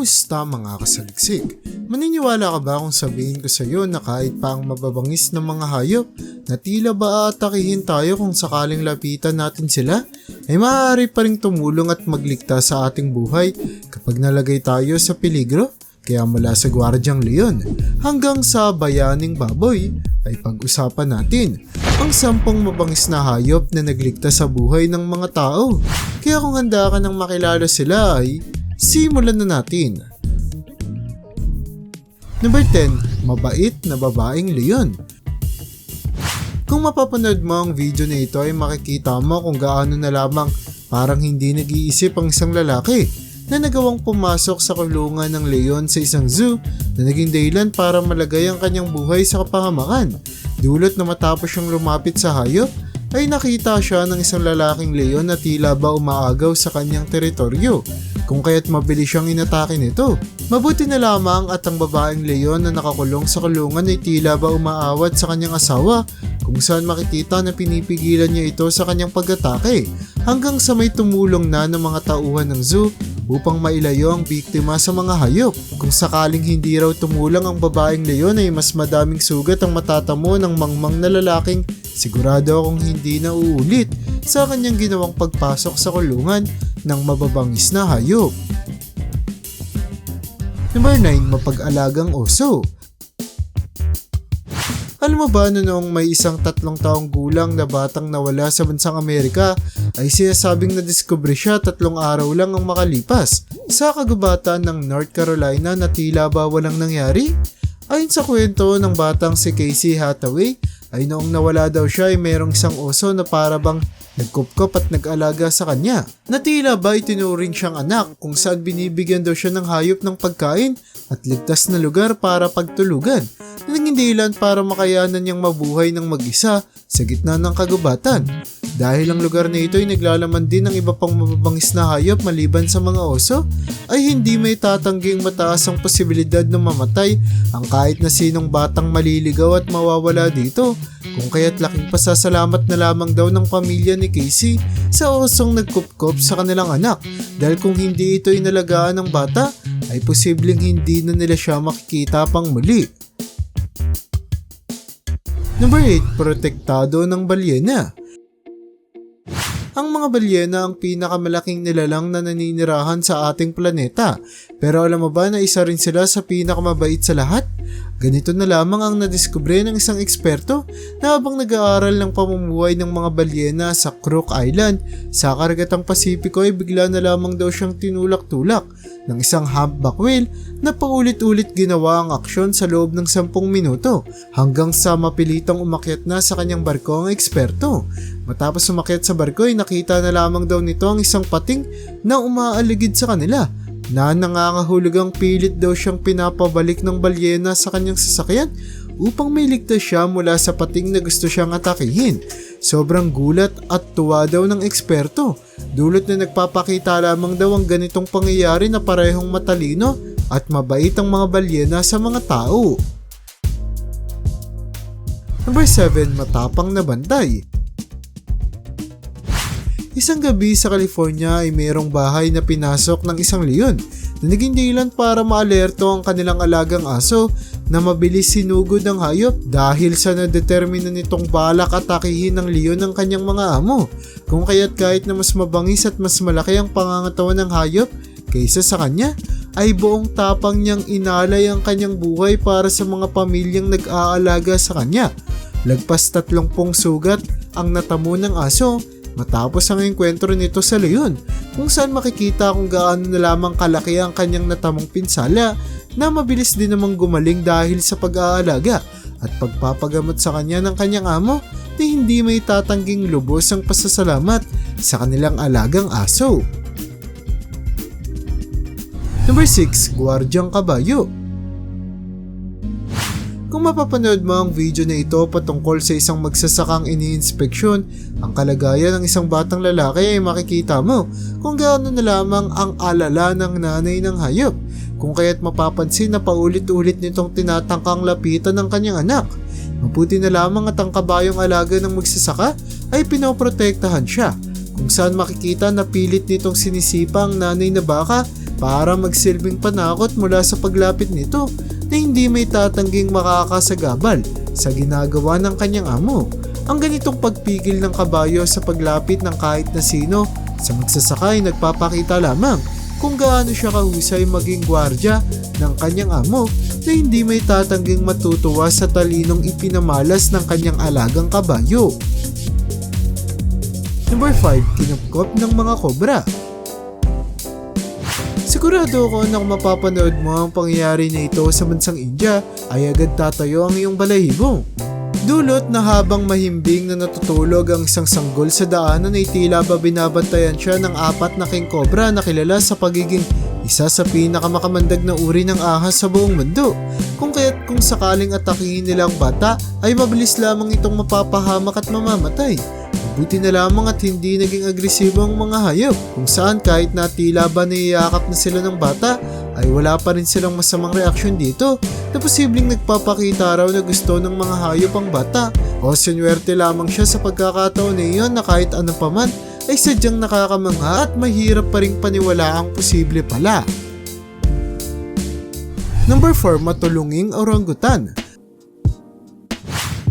Kumusta mga kasaliksik? Maniniwala ka ba kung sabihin ko sa iyo na kahit pa ang mababangis ng mga hayop na tila ba aatakihin tayo kung sakaling lapitan natin sila ay maaari pa rin tumulong at magligtas sa ating buhay kapag nalagay tayo sa peligro? Kaya mula sa gwardyang leon hanggang sa bayaning baboy ay pag-usapan natin ang sampung mabangis na hayop na nagligtas sa buhay ng mga tao. Kaya kung handa ka nang makilala sila ay simulan na natin. Number 10, mabait na babaeng leon. Kung mapapanood mo ang video na ito ay makikita mo kung gaano na lamang parang hindi nag-iisip ang isang lalaki na nagawang pumasok sa kulungan ng leon sa isang zoo na naging dahilan para malagay ang kanyang buhay sa kapahamakan. Dulot na matapos siyang lumapit sa hayop ay nakita siya ng isang lalaking leon na tila ba umaagaw sa kanyang teritoryo kung kaya't mabilis siyang inatake nito. Mabuti na lamang at ang babaeng leon na nakakulong sa kulungan ay tila ba umaawat sa kanyang asawa kung saan makikita na pinipigilan niya ito sa kanyang pag-atake hanggang sa may tumulong na ng mga tauhan ng zoo upang mailayo ang biktima sa mga hayop. Kung sakaling hindi raw tumulong ang babaeng leon ay mas madaming sugat ang matatamo ng mangmang na lalaking sigurado akong hindi na uulit sa kanyang ginawang pagpasok sa kulungan ng mababangis na hayop. Number 9, mapag-alagang oso. Alam mo ba na noong may isang tatlong taong gulang na batang nawala sa bansang Amerika ay sinasabing na-discover siya tatlong araw lang ang makalipas sa kagubatan ng North Carolina na tila ba walang nangyari? Ayon sa kwento ng batang si Casey Hathaway ay noong nawala daw siya ay mayroong isang oso na para bang nagkupkop at nag-alaga sa kanya. Na tila ba itinuring siyang anak kung saan binibigyan daw siya ng hayop ng pagkain at ligtas na lugar para pagtulugan na naging dahilan para makayanan niyang mabuhay ng mag-isa sa gitna ng kagubatan. Dahil ang lugar na ito ay naglalaman din ng iba pang mababangis na hayop maliban sa mga oso, ay hindi may tatangging mataas ang posibilidad na mamatay ang kahit na sinong batang maliligaw at mawawala dito, kung kaya't laking pasasalamat na lamang daw ng pamilya ni Casey sa osong nagkupkop sa kanilang anak dahil kung hindi ito inalagaan ng bata, ay posibleng hindi na nila siya makikita pang muli. Number 8, protektado ng balyena. Ang mga balyena ang pinakamalaking nilalang na naninirahan sa ating planeta. Pero alam mo ba na isa rin sila sa pinakamabait sa lahat? Ganito na lamang ang nadiskubre ng isang eksperto na habang nag-aaral ng pamumuhay ng mga balyena sa Crook Island sa karagatang Pasipiko ay bigla na lamang daw siyang tinulak-tulak ng isang humpback whale na paulit-ulit ginawa ang aksyon sa loob ng 10 minuto hanggang sa mapilitang umakyat na sa kanyang barko ang eksperto. Matapos umakyat sa barko ay nakita na lamang daw nito ang isang pating na umaaligid sa kanila na nangangahulugang pilit daw siyang pinapabalik ng balyena sa kanyang sasakyan upang may ligtas siya mula sa pating na gusto siyang atakihin. Sobrang gulat at tuwa daw ng eksperto. Dulot na nagpapakita lamang daw ang ganitong pangyayari na parehong matalino at mabait ang mga balyena sa mga tao. Number 7, matapang na bantay. Isang gabi sa California ay mayroong bahay na pinasok ng isang leon na naging dahilan para maalerto ang kanilang alagang aso na mabilis sinugod ng hayop dahil sa nadetermina nitong balak atakihin ng leon ng kanyang mga amo. Kung kaya't kahit na mas mabangis at mas malaki ang pangangatawan ng hayop kaysa sa kanya, ay buong tapang niyang inalay ang kanyang buhay para sa mga pamilyang nag-aalaga sa kanya. Lagpas tatlong pong sugat ang natamo ng aso matapos ang enkwentro nito sa leon kung saan makikita kung gaano na lamang kalaki ang kanyang natamong pinsala na mabilis din namang gumaling dahil sa pag-aalaga at pagpapagamot sa kanya ng kanyang amo na hindi may tatangging lubos ang pasasalamat sa kanilang alagang aso. Number 6, Gwardyang Kabayo kung mapapanood mo ang video na ito patungkol sa isang magsasakang iniinspeksyon ang kalagayan ng isang batang lalaki ay makikita mo kung gaano na lamang ang alala ng nanay ng hayop kung kaya't mapapansin na paulit-ulit nitong tinatangkang lapitan ng kanyang anak. Mabuti na lamang at ang kabayong alaga ng magsasaka ay pinoprotektahan siya kung saan makikita na pilit nitong sinisipa ang nanay na baka para magsilbing panakot mula sa paglapit nito na hindi may tatangging makakasagabal sa ginagawa ng kanyang amo. Ang ganitong pagpigil ng kabayo sa paglapit ng kahit na sino sa magsasakay nagpapakita lamang kung gaano siya kahusay maging gwardya ng kanyang amo na hindi may tatangging matutuwa sa talinong ipinamalas ng kanyang alagang kabayo. Number 5, kinupkop ng mga kobra. Sigurado ako na kung mapapanood mo ang pangyayari na ito sa bansang India ay agad tatayo ang iyong balahibo. Dulot na habang mahimbing na natutulog ang isang sanggol sa daanan ay tila ba binabantayan siya ng apat na king cobra na kilala sa pagiging isa sa pinakamakamandag na uri ng ahas sa buong mundo. Kung kaya't kung sakaling atakihin nila ang bata ay mabilis lamang itong mapapahamak at mamamatay. Buti na lamang at hindi naging agresibo ang mga hayop kung saan kahit na tila ba niyayakap na sila ng bata ay wala pa rin silang masamang reaksyon dito na posibleng nagpapakita raw na gusto ng mga hayop ang bata o sinwerte lamang siya sa pagkakataon na iyon na kahit ano pa man ay sadyang nakakamangha at mahirap pa rin paniwala ang posible pala. Number 4, matulunging orangutan.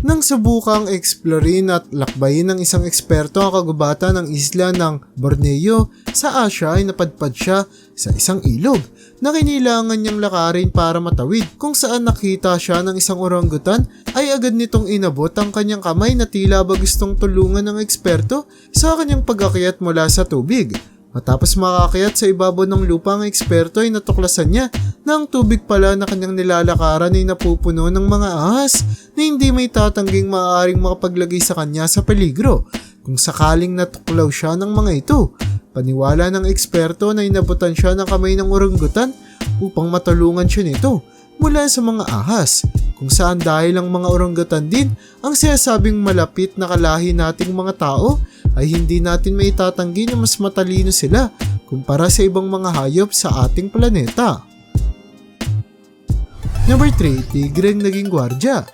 Nang subukang eksplorin at lakbayin ng isang eksperto ang kagubatan ng isla ng Borneo sa Asia ay napadpad siya sa isang ilog na kinilangan niyang lakarin para matawid kung saan nakita siya ng isang orangutan ay agad nitong inabot ang kanyang kamay na tila ba gustong tulungan ng eksperto sa kanyang pag-akyat mula sa tubig. Matapos makakayat sa ibabaw ng lupa ang eksperto ay natuklasan niya na ang tubig pala na kanyang nilalakaran ay napupuno ng mga ahas na hindi may tatangging maaaring makapaglagay sa kanya sa peligro kung sakaling natuklaw siya ng mga ito. Paniwala ng eksperto na inabutan siya ng kamay ng orangutan upang matulungan siya nito mula sa mga ahas kung saan dahil ang mga orangutan din ang sinasabing malapit na kalahi nating mga tao ay hindi natin may tatanggi na mas matalino sila kumpara sa ibang mga hayop sa ating planeta. Number 3, tigreng naging gwardya.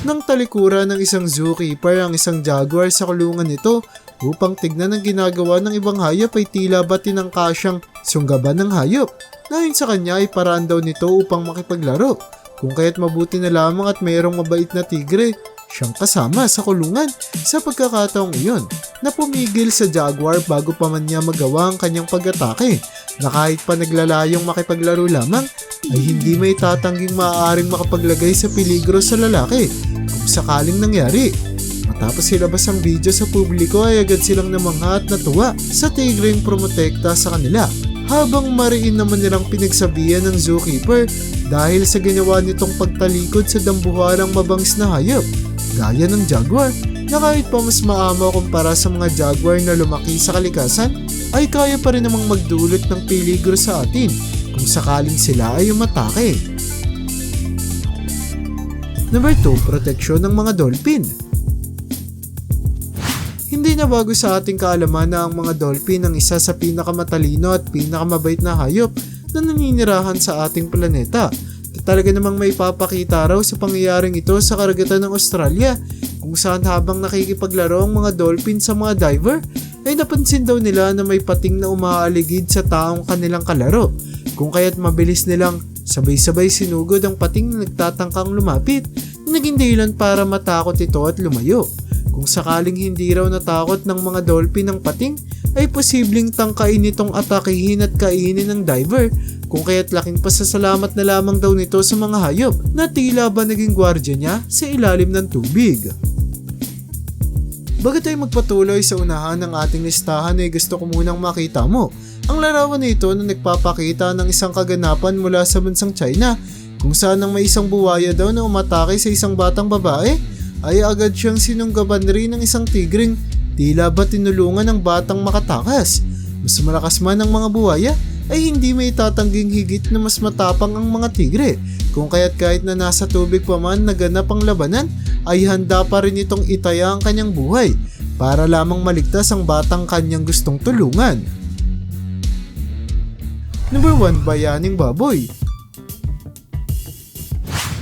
Nang talikuran ng isang zookeeper ang isang jaguar sa kulungan nito upang tignan ang ginagawa ng ibang hayop ay tila ba tinangka siyang sunggaban ng hayop. Ayon sa kanya ay paraan daw nito upang makipaglaro. Kung kaya't mabuti na lamang at mayroong mabait na tigre siyang kasama sa kulungan sa pagkakataong iyon na pumigil sa Jaguar bago pa man niya magawa ang kanyang pag-atake na kahit pa naglalayong makipaglaro lamang ay hindi may tatangging maaaring makapaglagay sa peligro sa lalaki kung sakaling nangyari. Matapos ilabas ang video sa publiko ay agad silang namangha at natuwa sa tigreng promotekta sa kanila habang mariin naman nilang pinagsabihan ng zookeeper dahil sa ginawa nitong pagtalikod sa dambuharang mabangis na hayop gaya ng jaguar na kahit pa mas maamo kumpara sa mga jaguar na lumaki sa kalikasan ay kaya pa rin namang magdulot ng peligro sa atin kung sakaling sila ay umatake. Number 2, proteksyon ng mga dolphin. Hindi na bago sa ating kaalaman na ang mga dolphin ang isa sa pinakamatalino at pinakamabait na hayop na naninirahan sa ating planeta. Talaga namang may papakita raw sa pangyayaring ito sa karagatan ng Australia kung saan habang nakikipaglaro ang mga dolphin sa mga diver ay napansin daw nila na may pating na umaaligid sa taong kanilang kalaro kung kaya't mabilis nilang sabay-sabay sinugod ang pating na nagtatangkang lumapit na naging dahilan para matakot ito at lumayo. Kung sakaling hindi raw natakot ng mga dolphin ng pating, ay posibleng tangkain itong atakihin at kainin ng diver kung kaya't laking pasasalamat na lamang daw nito sa mga hayop na tila ba naging gwardya niya sa ilalim ng tubig. Bago tayo magpatuloy sa unahan ng ating listahan ay gusto ko munang makita mo ang larawan na ito na nagpapakita ng isang kaganapan mula sa bansang China kung saan ang may isang buwaya daw na umatake sa isang batang babae ay agad siyang sinunggaban rin ng isang tigring tila ba tinulungan ng batang makatakas. Mas malakas man ang mga buwaya ay hindi may tatangging higit na mas matapang ang mga tigre kung kaya't kahit na nasa tubig pa man naganap ang labanan ay handa pa rin itong itaya ang kanyang buhay para lamang maligtas ang batang kanyang gustong tulungan. Number 1, Bayaning Baboy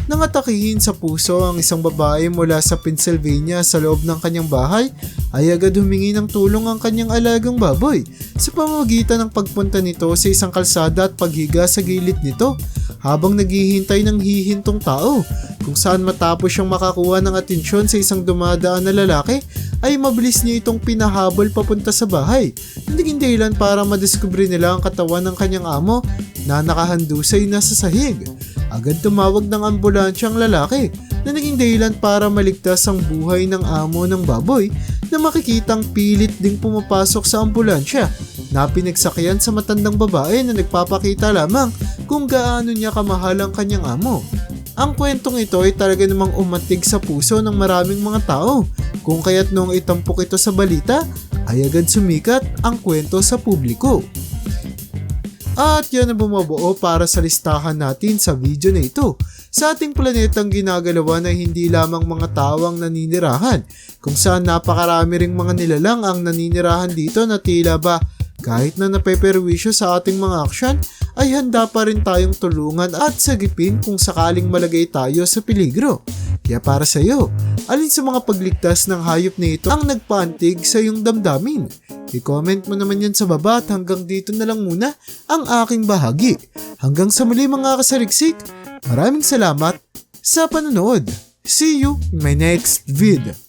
Nangatakihin sa puso ang isang babae mula sa Pennsylvania sa loob ng kanyang bahay ay agad humingi ng tulong ang kanyang alagang baboy sa pamamagitan ng pagpunta nito sa isang kalsada at paghiga sa gilid nito habang naghihintay ng hihintong tao kung saan matapos siyang makakuha ng atensyon sa isang dumadaan na lalaki ay mabilis niya itong pinahabol papunta sa bahay na naging dahilan para madiskubre nila ang katawan ng kanyang amo na nakahandusay na sa sahig. Agad tumawag ng ambulansya ang lalaki na naging dahilan para maligtas ang buhay ng amo ng baboy na makikitang pilit ding pumapasok sa ambulansya na pinagsakyan sa matandang babae na nagpapakita lamang kung gaano niya kamahal ang kanyang amo. Ang kwentong ito ay talaga namang umatig sa puso ng maraming mga tao kung kaya't noong itampok ito sa balita ay agad sumikat ang kwento sa publiko. At yan ang bumubuo para sa listahan natin sa video na ito. Sa ating planetang ginagalawa na hindi lamang mga tao ang naninirahan, kung saan napakarami ring mga nilalang ang naninirahan dito na tila ba kahit na napeperwisyo sa ating mga aksyon, ay handa pa rin tayong tulungan at sagipin kung sakaling malagay tayo sa peligro. Kaya para sa iyo, alin sa mga pagligtas ng hayop na ito ang nagpaantig sa iyong damdamin? I-comment mo naman yan sa baba at hanggang dito na lang muna ang aking bahagi. Hanggang sa muli mga kasariksik, maraming salamat sa panonood. See you in my next vid.